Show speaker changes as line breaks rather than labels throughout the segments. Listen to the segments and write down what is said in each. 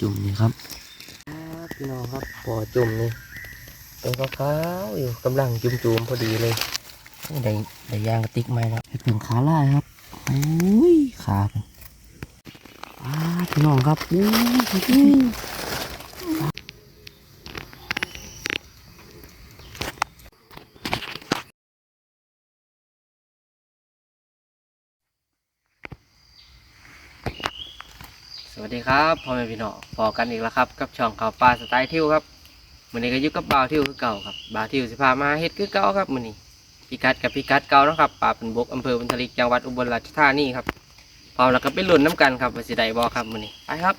จุ่มนี่ครับพี่น้องครับปอจุ่มนี่เป็นขาวๆอยู่กำลังจุ่มๆพอดีเลยได้ได้ยางกระติกไหมครับเห็ดเพิ่งขาลายครับโอ้ยขาเป็นอ้าพี่น้องครับอู้ย ดีครับพ่อแม่พี่น้องพอกันอีกแล้วครับ กับช่องข่าวปลาสไตล์ทิวครับมื้อนี้ก็อยู่กับบ่าวทิวคือเก่าครับบ่าวทิวสิพามาเฮ็ดคือเก่าครับมื้อนี้พิกัดกับพิกัดเก่าเนาะครับป่าเป็นบกอำเภอบุญทลิกจังหวัดอุบลราชธานีครับพร้อมแล้วก็ไปลุ้นน้ำกันครับว่าสิได้บ่ครับมื้อนี้ไปครับ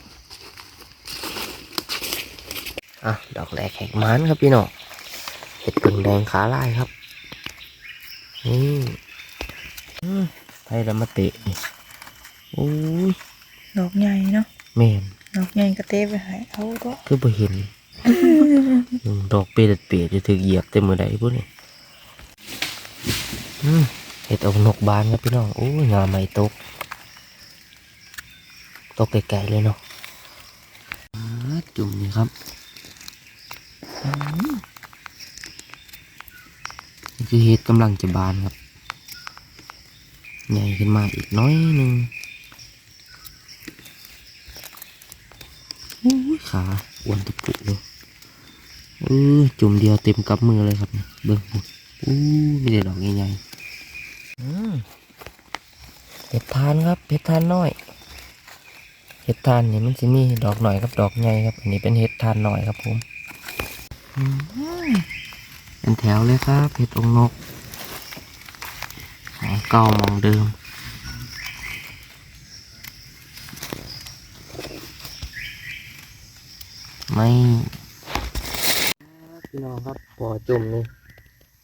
อะดอกแรกแหกมันครับพี่น้องเห็ดผึ่งแดงขาลายครับนี่อืมให้เรามาเตะนี่โอ้ย
ดอกใหญ่เนาะ
แม่น
ดอกใหญ่กระเตบไปให้เขาก็
คือบ่เห็นอืมดอกเปรตเปรตจะถึกเหยียบเต็มมือใดพุ่นนี่อืมเห็ดอกนกบานครับพี่น้องโอ้ยงามไม่ตกตกไกลๆเลยเนาะอ่าจุ่มนี่ครับอืมนี่คือเห็ดกำลังจะบานครับ ใหญ่ขึ้นมาอีกน้อยหนึ่ง โอ้ย ขาอ้วนตุปุเลยเออจุ่มเดียวเต็มกับมือเลยครับเนี่ยเบิ้งพุ่นอู้ไม่ได้ดอกใหญ่ๆอืมเห็ดทานครับเห็ดทานน้อยเห็ดทานนี่มันจะมีดอกหน่อยกับดอกใหญ่ครับอันนี้เป็นเห็ดทานหน่อยครับผมอืมเป็นแถวเลยครับเห็ดองนกของเก่ามองเดิม ไม่พี่น้องครับปอจุ่มนี่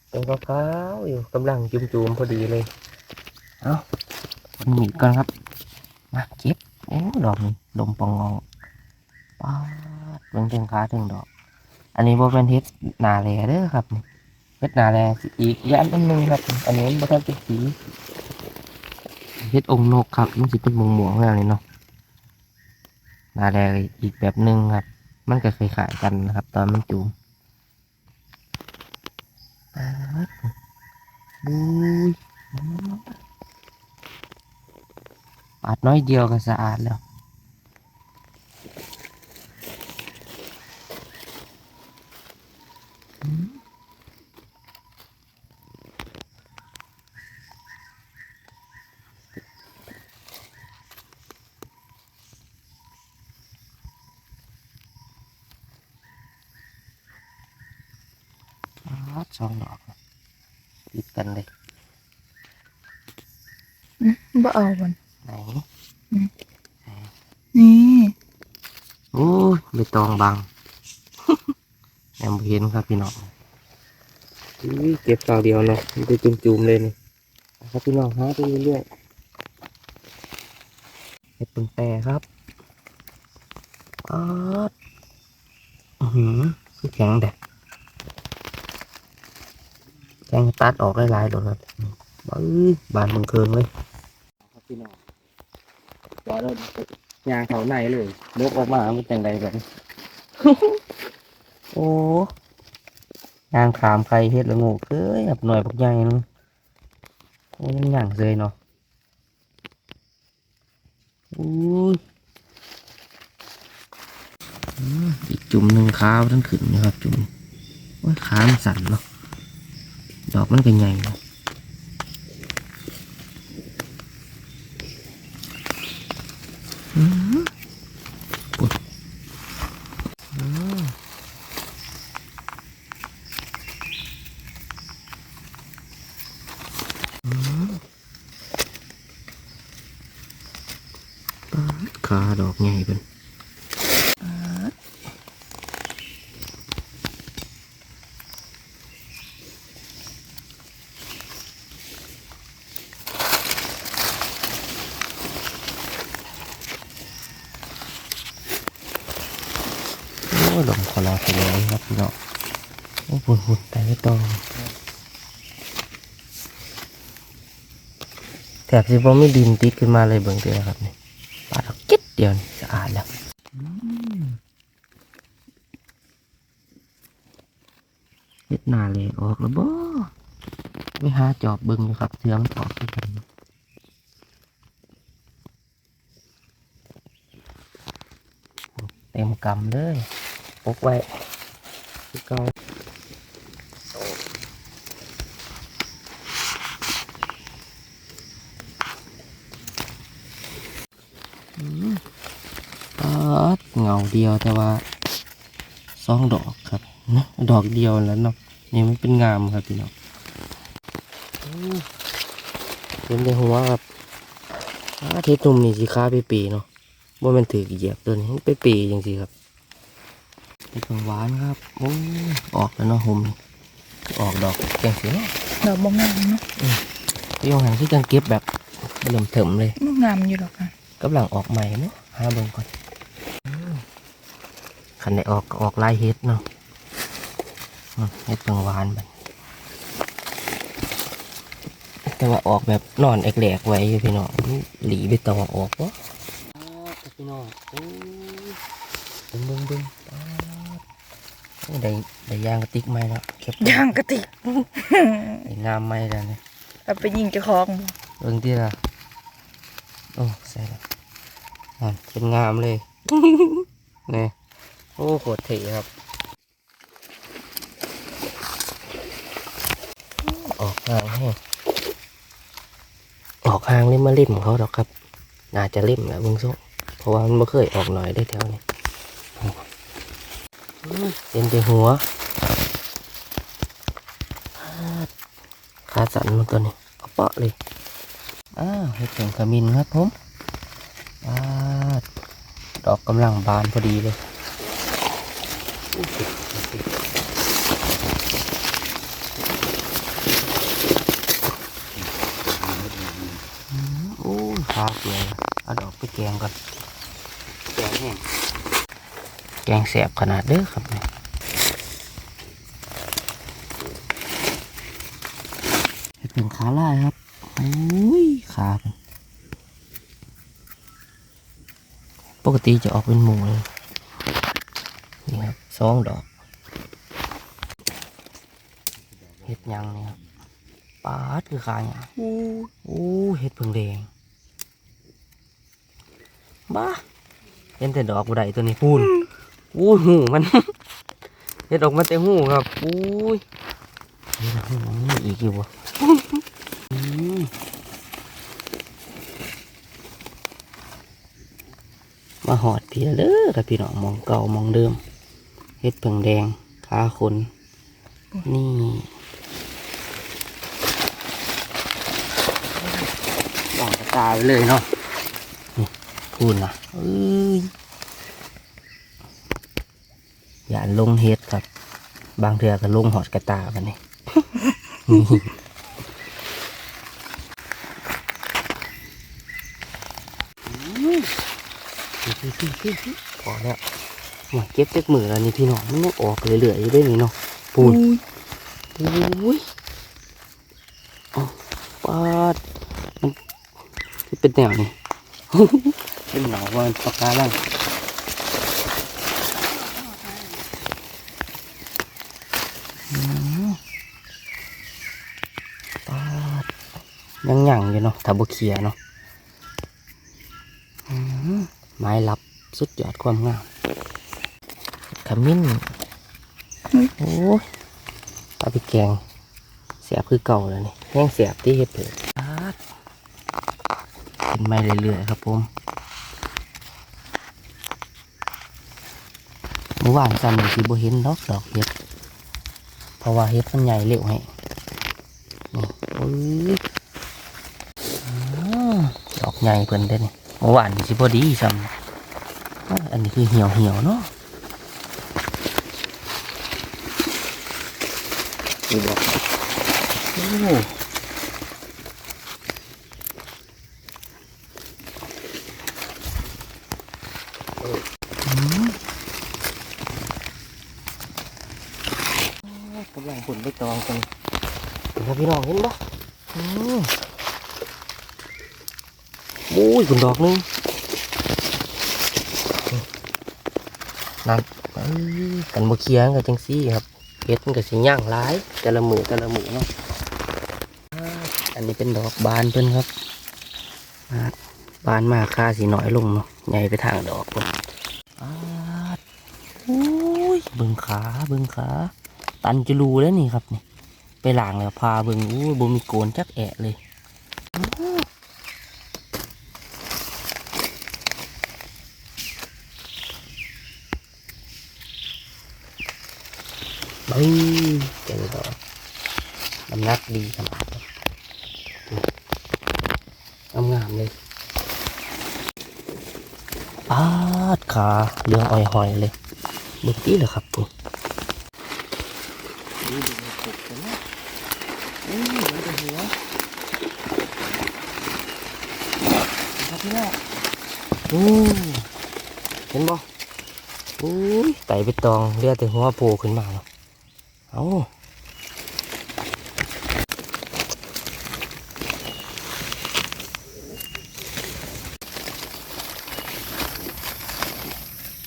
เป็นขาวๆอยู่กำลังจุ่มๆพอดีเลย เอาคนหนีก่อนครับ มาเก็บ โอ้ ดอกนี้ดมปองงองป้าดเบิ่งเทิงขาเทิงดอก อันนี้บ่เป็นเฮ็ดหนาแลเด้อครับนี่เฮ็ดหนาแลสิอีกอย่างอันหนึงครับ อันนี้มันบ่ทันเป็นสีเฮ็ดองค์นกครับ มันสิเป็นม่วงๆแบบนี้เนาะหนาแลอีกแบบหนึงครับ มันก็เคยขายกันนะครับ ตอนมันจูมบุยปาดน้อยเดียวก็สะอาดแล้ว ป๊าดสองดอก ติดกันเลย
บ่เอามัน
ไหน
นี่
โอ้ยใบตองบังยังไม่เห็นครับพี่น้องอุ้ยเก็บตาเดียวเนาะมันจะจุ่มๆเลยนี่ครับพี่น้องหาไปเรื่อยๆเห็ดปึงแต่ครับอ๊าดอือหือคือแข็งแดด แข็งตัดออกหลายๆเลยครับบ้ยบานมึงเคิงเลยครับพี่น้องจอดแล้วยางเขาในเลยลกออกมามันจังใดแบบนี้โอ้ยางขามใครเฮ็ดละโงูเอ้ยแบบหน่อยพวกใหญ่นึงโอ้ยมันย่างเลยเนาะอู้ยอืมอีกจุ่มหนึ่งขาวทั้งขึ้นนะครับ จุ่มโอ้ยขามันสั่นเนาะ ดอกมันก็ใหญ่เนาะอืมปุ๊บอืมขาดอกใหญ่เป็น หลงขอราไปเลยครับพี่น้องโอ้ปุ่นปุ่แต่ไม่ตรงแถบที่ผมไม่ดินติดขึ้นมาเลยเบื้องเดียวครับนี่ปาดกิ๊ดเดียวสะอาดแล้วเฮ็ดน้าเลยออกแล้วบ่ไม่หาจอบเบิ่งอยู่ครับเสียงต่ออกันเต็มกำเลย ปกไว้คือเก่าอืมปาดเงาเดียวแต่ว่าสองดอกครับเนาะดอกเดียวแล้วเนาะนี่มันเป็นงามครับพี่น้องอืมเป็นในหัวครับอาทิตย์นุ่มนี่สิค้าไปปีเนาะว่ามันถือเหยียบตัวนี้ไปปีจริงๆครับ เป็นของหวานครับ โอ้ยออกแล้วเนาะหุ่มนี่ออกดอกแกงเสียเนาะ
ดอกบ่งามเนาะ
พี่ยงหันที่จังเก็บแบบเริ่มเถิมเลย
มันงามอยู่ดอกอะ
กำลังออกใหม่เนาะหาเบิ่งก่อนอืมคันได้ออกก็ออกหลายเฮ็ดเนาะอืมเฮ็ดเพิ่งหวานบัดแต่ว่าออกแบบนอนแอกแหลกไว้อยู่พี่น้องหลีไปตองออกวะพี่น้องโอ้ยเบิ่งเบิ่งเบิ่งป๊าดโอ้ ได้ได้ยางกระติกไหมเนาะเก็บ
ย่างกะติก
ได้งามไหมแล้วเนี่ย
เอาไปยิงเจ้าของบ่
เบิ่งที่ละโอ้ใส่ละอ่นเป็นงามเลยนี่โอ้โคตรเท่ครับออกห่างให้ออกห่างเลยมาเล่มเขาดอกครับ น่าจะเล่มแหละเบิ่งซุเพราะว่ามันไม่เคยออกหน่อยได้แถวนี้อืม เป็นแต่หัวขาสั่นมันตัวนี้เอาเปาะเลยอ้าวเห็ดเข็งขมินครับผมอาดอกกำลังบานพอดีเลยอู้ติดติดอืมโอ้ขาเปลือยเอาดอกไปแกงก่อน แกงแสบขนาดเด้อครับเนี่ยเห็ดเป็นขาล่าครับโอ้ยขาปกติจะออกเป็นหมูเลย นี่ครับสองดอกเห็ดยังนี่ครับปาดคือขาหยัง
อู้
โอ้เห็ดเพิ่งแดงบ้าเห็นแต่ดอกบุไดตัวนี้พูน อู้หูมันเห็ดออกมาแต่หูครับอู้ยนี่นะหูมันมีอีกอยู่บ่มาหอดพี่เด้อกับพี่น้องมองเก่ามองเดิมเฮ็ดเผิงแดงขาคนนี่วางตาไปเลยเนาะนี่พูนนะเอ้ย อย่าลงเฮ็ดครับ บางเทือก็ลงหอดกระตากันนี่นี่พอแล้วหมาเก็บเต็กมือแล้วนี่พี่น้องมันยังออกเรื่อยๆอยู่ด้วยนี่เนาะปูนอุ้ยเอาปาดมันที่เป็นแนวนี่เป็นหนาวว่าปากกาล่างอืมปาด ยังหยั่งอยู่เนาะถ้าบุเคียเนาะไม้ลับสุดยอดความงามขมิ้นโอ้ยเอาไปแกงเสียบคือเก่าแล้วนี่แห้งเสียบที่เห็ดเผือกเป็นไม้เรื่อยๆครับผมเมื่อวานกันที่บ่เห็นดอกดอกเห็ด เพราะว่าเฮ็ดมันใหญ่เร็วให้นี่โอ้ยอ้าวดอกใหญ่เพิ่นเด้นี่เมื่อวานสิพอดีซ้ำอันนี้คือเหี่ยวเหี่ยวเนาะนี่อก โอ้อืมกำลังผลไปตองกัน เห็นไหมพี่น้องเห็นปะอืมโอ้ยผลดอกนึงนั่นกันบ่เคียงกับจังซี่ครับเห็ดมันก็สิย่างหลาย แต่ละมือแต่ละมือเนาะอันนี้เป็นดอกบานเพิ่นครับบานมากค่าสีน้อยลงเนาะใหญ่ไปทางดอกพุ่นอ่าโอ้ยเบิ่งขาเบิ่งขา ตันจะรูแล้วนี่ครับนี่ ไปหลางแล้วพาเบิ่งอู้บ่มีโกนจักแอะเลยอู้เฮ้ยเจอดอกน้ำหนักดีขนาดนี้งามเลยปาดขาเรื่องอ้อยหอยเลยเมื่อกี้เหรอครับปุ๊นี่ดูมันขบกันนะ อู้ยเดี๋ยวจะหัวครับ พี่น้องอู้เห็นบ่อู้ยไต่ไปตองเรียกแต่หัวโผล่ขึ้นมาเนาะเอา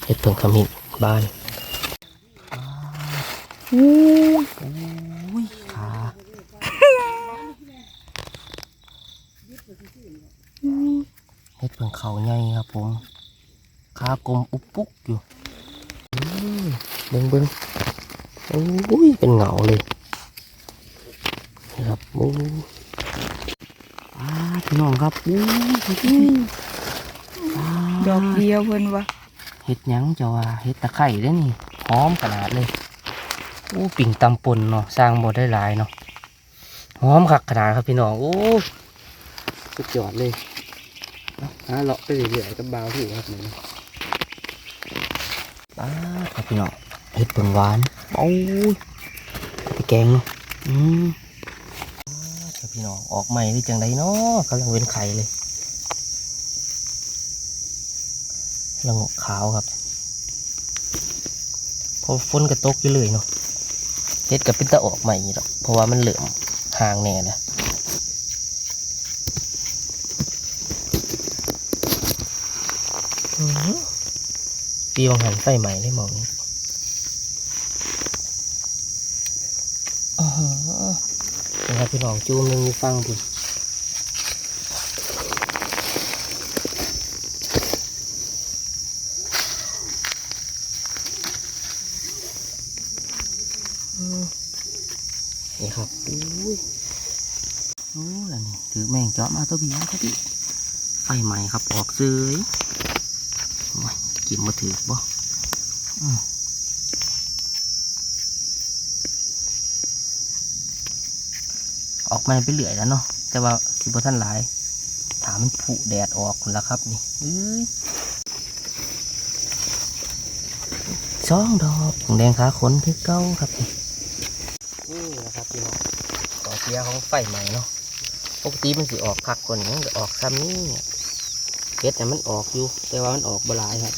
เห็ดเพิ่งขมิ้นบานอู้ยอู้ยขา เฮ็ดเพิ่งเขาใหญ่ครับผมขากลมอุบปุกอยู่อืมเบิ่งเบิ่งโอ้ยเป็นเหงาเลยนะครับโอ้ยอ้าพี่น้องครับอู้ยอ้า
ดอกเดียวเพิ่นว่า
เฮ็ดหยังจะว่าเฮ็ดตะไคร้เด้อนี่หอมขนาดเลยอู้ปิ่งตำปนเนาะสร้างบ่ได้หลายเนาะหอมคักขนาดครับพี่น้องโอ้ยสุดยอดเลย หาเลาะไปเรื่อยๆกับบาวที่ครับนี่ป้าครับพี่น้องเห็ดเปิงหวานโอ้ยไปแกงเนาะอืมป้าดครับพี่น้องออกใหม่หรือจังไดเนาะกำลังเว้นไข่เลยละงกขาวครับพอฝนกระตกอยู่เลยเนาะเห็ดกับเป็นตะออกใหม่นี่หรอกเพราะว่ามันเหลื่อมห่างแน่นะ อื้อหือ ปีวังหันไฟใหม่ได้มองนี้อ๋อนะครับพี่น้องจูมหนึงมีฟังดิอืมนี่ครับอุ้ยโอ้แล้วนี่ถือแมงเจาะมาตัวบีครับพี่ไฟใหม่ครับออกเซยโอ้ย กินมาถือบ่อืมออกมาไปเรื่อยแล้วเนาะแต่ว่าสิบ่ท่านหลาย ถามมันผุแดดออกคุณแล้วครับนี่เอ้ยสองดอกผงแดงขาขนคือเก้าครับนี่นี่นะครับพี่น้องขอเสียของไฟใหม่เนาะปกติมันสิออกคักกว่านี้มันจะออกซ้ำนี่เฮ็ดแต่มันออกอยู่ แต่ว่ามันออกบหลายครับ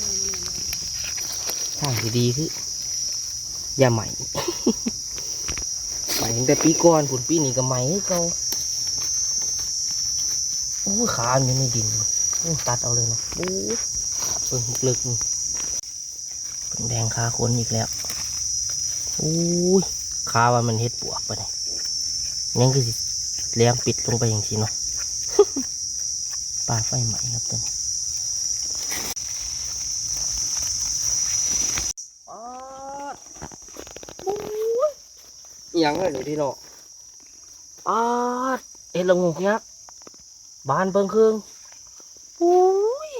ทางที่ดีคือยาใหม่ใหม่แต่ปีก่อนผุนปีนี้ก็ใหม่เก่าโอ้ขามันอยู่ในดินตัดเอาเลยเนาะโอ้เปิงลึกนี่เป็นแดงขาคนอีกแล้วโอ้ยขาว่ามันเฮ็ดปวกไปเนี่ยยังคือเลี้ยงปิดลงไปอย่างทีเนาะปลาไฟใหม่ครับตัวนี้ ปาดโอ้ย อิหยังเลยหนูที่เนาะปาดเอ็ดละงกยักษ์บานเบิ่งเครื่องโอ้ย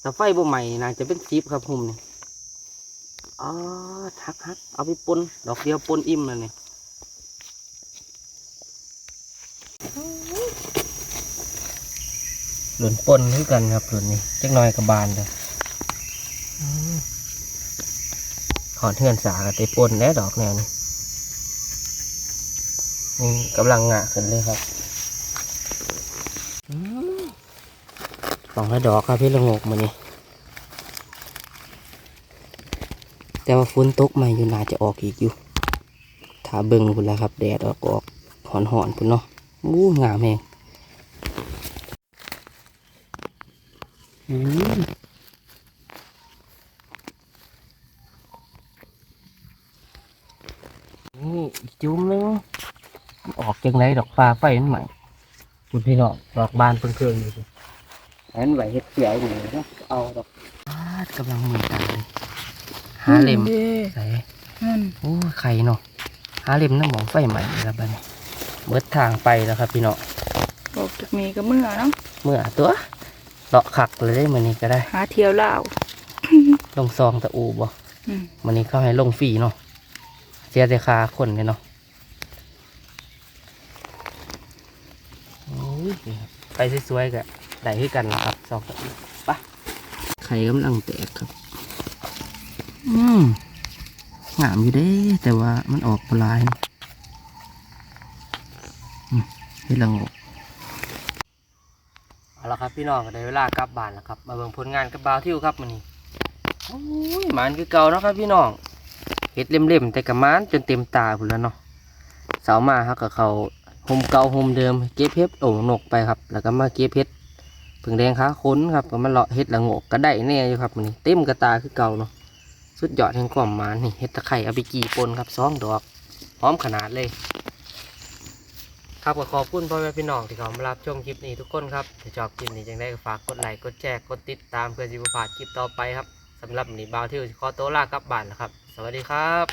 แต่ไฟบ่ใหม่น่าจะเป็นซิปครับผมนี่อ่าฮักฮักเอาไปปนดอกเดียวปนอิ่มเลยนี่หล่นปนเหมือนกันครับหล่นนี่จักหน่อยกับบานเลย ถอนเทือนสากับเตปนแล้วดอกแนวนี้นี่กำลังงะขึ้นเลยครับสองดอกครับพี่ละงกมานี่แต่ว่าฝนตกม่อยู่น่าจะออกอีกอยู่ถ้าเบิ่งพุ่แล้วครับ แดดออกออกหอนหอนๆพุ่นเนาะอู้งามแฮง จุ่มหนึงมันออกจังไรดอกฟ้าไฟมันใหม่คุณพี่น้องดอกบานเพิ่งเครื่องอยู่สิอันไหวเฮ็ดเสียอยู่เนาะเอาดอกอ้าวกำลังมือกันเลยหาเล็ม
ด้
ใส่
นั่น
โอ้ยไข่เนาะหาเล็มน้ำหมองไฟใหม่แล้วบัดนี้เบิดทางไปแล้วครับพี่น้อง
บอกจากมีก็เมื่อเนาะ
เมื่อตัวเลาะขักเลยได้มื้อนี้ก็ได้
หาเที่ยวลาว
ลงซองตะอูบ่
อืม
มื้อนี้เขาให้ลงฟรีเนาะ เสียแต่ค่าคนเลยเนาะโอ้ยนี่ครับไปสวยๆก็ได้คือกันนะครับซองตะอูไปไข่กำลังแตกครับ อืมงามอยู่เด้ แต่ว่ามันออกปลายอืมเฮ็ดละโงกเอาละครับพี่น้องก็ได้เวลากลับบ้านแล้วครับ มาเบิ่งผลงานกับบ่าวทิวครับมื้อนี้โอ้ยหมานคือเก่าเนาะครับพี่น้อง เฮ็ดเล่มๆแต่กับมานจนเต็มตาพุ่นแล้วเนาะเสามาฮักกับเขาโฮมเก่าโฮมเดิมเก็บเห็ดโอ่งนกไปครับ แล้วก็มาเก็บเห็ดผึ่งแดงขาค้นครับก็มาเลาะเห็ดละโงกก็ได้แน่อยู่ครับมื้อนี้เต็มกระตาคือเก่าเนาะสุดยอดแห่งความมานนี่เห็ดตะไคร่เอาไปกี่ปนครับสองดอกพร้อมขนาดเลย ครับก็ขอบคุณพ่อแม่พี่น้องที่เขามารับชมคลิปนี้ทุกคนครับถ้าชอบคลิปนี้จังได้ก็ฝากกดไลค์กดแชร์กดติดตามเพื่อจะไม่พลาดคลิปต่อไปครับสำหรับนี้บ่าวที่ขอโตวลากลับบ้านนะครับ วัสดีครับ